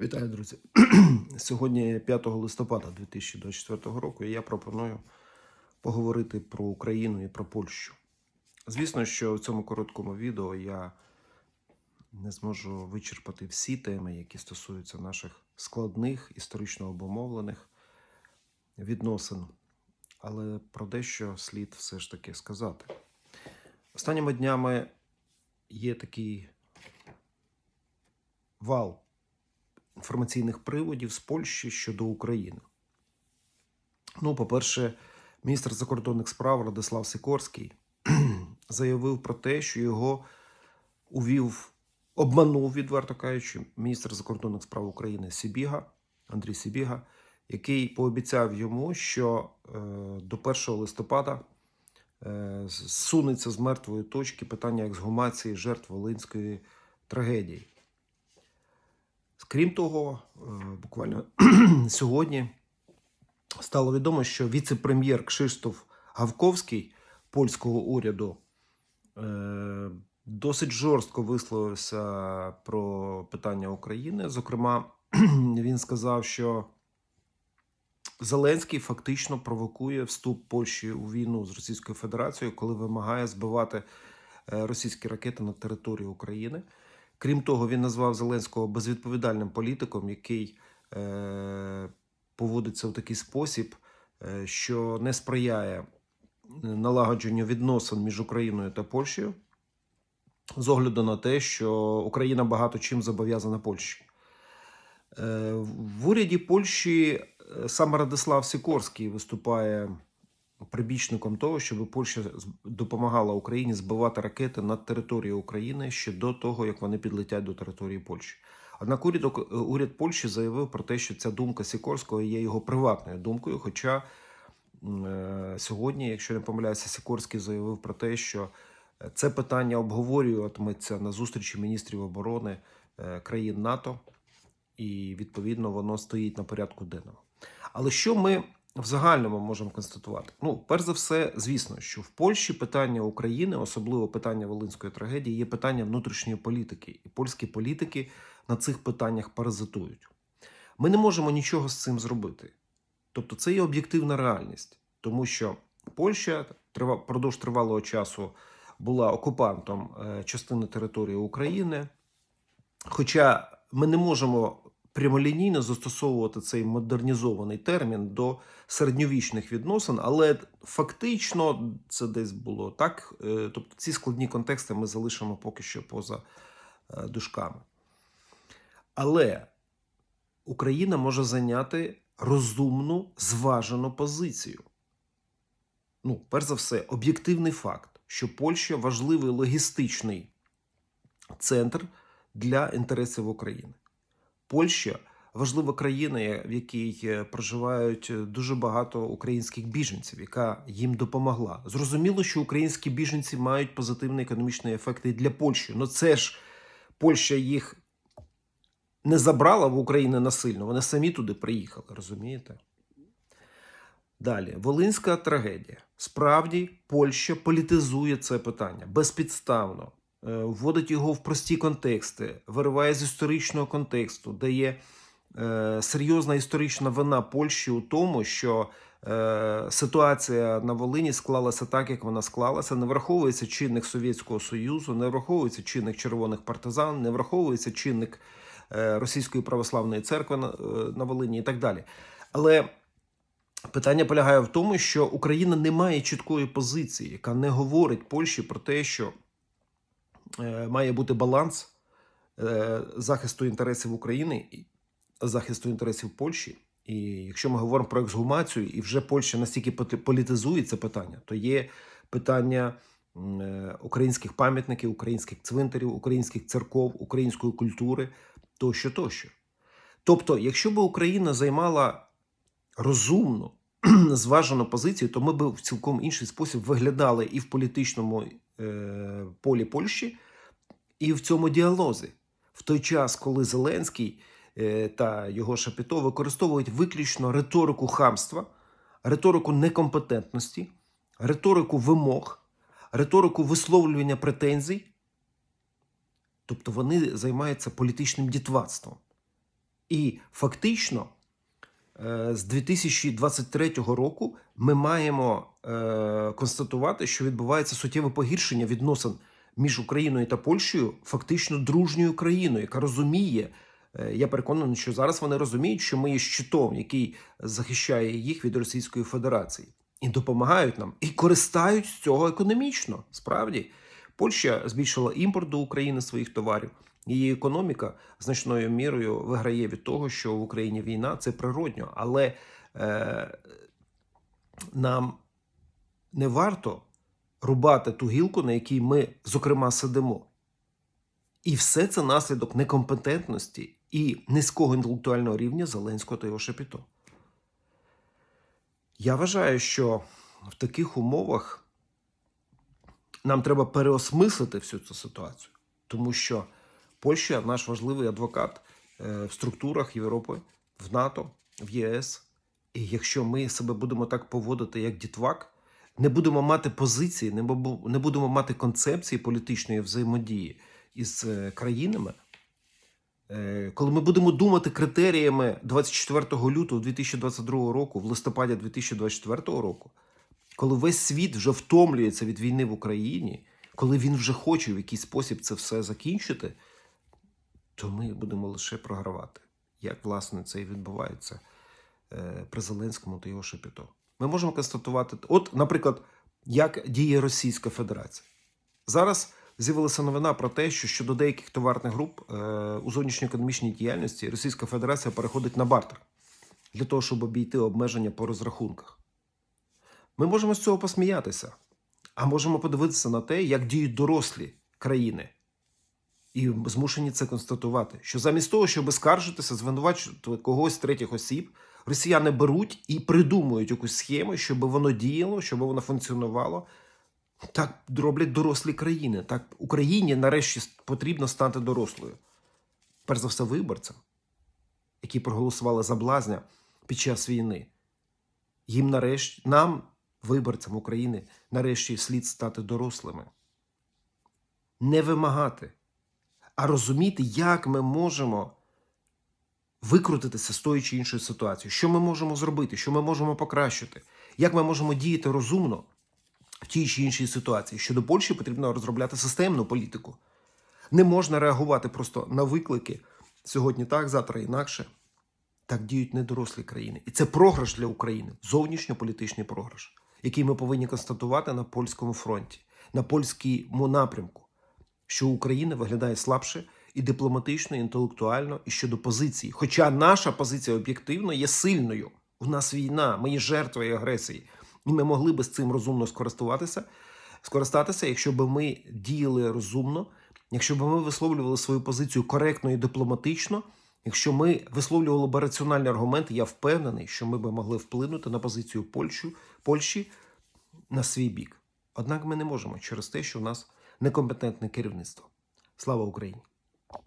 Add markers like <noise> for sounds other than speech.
Вітаю, друзі. <clears throat> Сьогодні 5 листопада 2024 року і я пропоную поговорити про Україну і про Польщу. Звісно, що в цьому короткому відео я не зможу вичерпати всі теми, які стосуються наших складних, історично обумовлених відносин, але про дещо слід все ж таки сказати. Останніми днями є такий вал інформаційних приводів з Польщі щодо України. Ну, по-перше, міністр закордонних справ Радислав Сикорський <clears throat> заявив про те, що його увів, обманув, відверто кажучи, міністр закордонних справ України Сібіга, Андрій Сібіга, який пообіцяв йому, що е, до 1 листопада е, зсунеться з мертвої точки питання ексгумації жертв Волинської трагедії. Крім того, е, буквально <clears throat> сьогодні стало відомо, що віце-прем'єр Кшиштоф Гавковський польського уряду е, досить жорстко висловився про питання України. Зокрема, <clears throat> він сказав, що Зеленський фактично провокує вступ Польщі у війну з Російською Федерацією, коли вимагає збивати е, російські ракети на територію України. Крім того, він назвав Зеленського безвідповідальним політиком, який е, поводиться в такий спосіб, е, що не сприяє налагодженню відносин між Україною та Польщею, з огляду на те, що Україна багато чим зобов'язана Польщі. Е, в уряді Польщі е, саме Радислав Сікорський виступає прибічником того, щоб Польща допомагала Україні збивати ракети над територією України ще до того, як вони підлетять до території Польщі. Однак уряд, уряд Польщі заявив про те, що ця думка Сікорського є його приватною думкою. Хоча е, сьогодні, якщо не помиляюся, Сікорський заявив про те, що е, це питання обговорюватиметься на зустрічі міністрів оборони е, країн НАТО, і відповідно воно стоїть на порядку денному. Але що ми в загальному можемо констатувати? Ну, перш за все, звісно, що в Польщі питання України, особливо питання Волинської трагедії, є питання внутрішньої політики, і польські політики на цих питаннях паразитують. Ми не можемо нічого з цим зробити. Тобто, це є об'єктивна реальність, тому що Польща трива- впродовж тривалого часу була окупантом е, частини території України. Хоча ми не можемо прямолінійно застосовувати цей модернізований термін до середньовічних відносин, але фактично це десь було так. Е, Тобто ці складні контексти ми залишимо поки що поза е, дужками. Але Україна може зайняти розумну, зважену позицію. Ну, перш за все, об'єктивний факт, що Польща важливий логістичний центр для інтересів України. Польща важлива країна, в якій е, проживають е, дуже багато українських біженців, яка їм допомогла. Зрозуміло, що українські біженці мають позитивний економічний ефект і для Польщі. Ну це ж Польща їх не забрала в Україну насильно, вони самі туди приїхали, розумієте? Далі, Волинська трагедія. Справді, Польща політизує це питання безпідставно, вводить його в прості контексти, вириває з історичного контексту, дає е, серйозна історична вина Польщі у тому, що е, ситуація на Волині склалася так, як вона склалася. Не враховується чинник Совєтського Союзу, не враховується чинник червоних партизан, не враховується чинник е, Російської православної церкви на, е, Волині і так далі. Але Питання полягає в тому, що Україна не має чіткої позиції, яка не говорить Польщі про те, що е, має бути баланс е, захисту інтересів України захисту інтересів Польщі. І якщо ми говоримо про ексгумацію, і вже Польща настільки політизує це питання, то є питання е, українських пам'ятників, українських цвинтарів, українських церков, української культури тощо, тощо. Тобто, якщо б Україна займала розумну, <clears throat> зважену позицію, то ми б в цілком інший спосіб виглядали і в політичному е, полі Польщі, і в цьому діалозі. В той час, коли Зеленський е, та його Шапіто використовують виключно риторику хамства, риторику некомпетентності, риторику вимог, риторику висловлювання претензій, тобто вони займаються політичним дітватством. І фактично е, з 2023 року ми маємо е, констатувати, що відбувається суттєве погіршення відносин між Україною та Польщею, фактично дружньою країною, яка розуміє. е, Я переконаний, що зараз вони розуміють, що ми є щитом, який захищає їх від Російської Федерації, і допомагають нам, і користають з цього економічно. Справді, Польща збільшила імпорт до України своїх товарів. Її економіка значною мірою виграє від того, що в Україні війна це природньо, але е, нам не варто рубати ту гілку, на якій ми, зокрема, сидимо. І все це наслідок некомпетентності і низького інтелектуального рівня Зеленського та його шепіто. Я вважаю, що в таких умовах нам треба переосмислити всю цю ситуацію, тому що Польща наш важливий адвокат е, в структурах Європи, в НАТО, в ЄС. І якщо ми себе будемо так поводити, як дітвак, не будемо мати позиції, не будемо мати концепції політичної взаємодії із е, країнами, е, коли ми будемо думати критеріями 24 лютого 2022 року, в листопаді 2024 року, коли весь світ вже втомлюється від війни в Україні, коли він вже хоче в якийсь спосіб це все закінчити, то ми будемо лише програвати. Як власне це і відбувається е, при Зеленському та його шепіто. Ми можемо констатувати, от, наприклад, як діє Російська Федерація. Зараз з'явилася новина про те, що щодо деяких товарних груп е, у зовнішньоекономічній діяльності Російська Федерація переходить на бартер для того, щоб обійти обмеження по розрахунках. Ми можемо з цього посміятися, а можемо подивитися на те, як діють дорослі країни. І змушені це констатувати, що замість того, щоб скаржитися, звинувачувати когось третіх осіб, росіяни беруть і придумують якусь схему, щоб воно діяло, щоб воно функціонувало. Так роблять дорослі країни. Так Україні нарешті потрібно стати дорослою. Перш за все, виборцям, які проголосували за блазня під час війни. Їм нарешті, нам, виборцям України, нарешті слід стати дорослими. Не вимагати, а розуміти, як ми можемо викрутитися з тої чи іншої ситуації, що ми можемо зробити, що ми можемо покращити, як ми можемо діяти розумно в тій чи іншій ситуації. Щодо Польщі потрібно розробляти системну політику. Не можна реагувати просто на виклики сьогодні так, завтра інакше. Так діють недорослі країни. І це програш для України, зовнішньополітичний програш, який ми повинні констатувати на польському фронті, на польському напрямку, що Україна виглядає слабше і дипломатично, і інтелектуально, і щодо позиції. Хоча наша позиція об'єктивно є сильною. У нас війна, ми є жертвою агресії. І ми могли би з цим розумно скористуватися, скористатися, якщо б ми діяли розумно, якщо б ми висловлювали свою позицію коректно і дипломатично. Якщо ми висловлювали б раціональні аргументи, я впевнений, що ми б могли вплинути на позицію Польщі, Польщі на свій бік. Однак ми не можемо через те, що в нас некомпетентне керівництво. Слава Україні!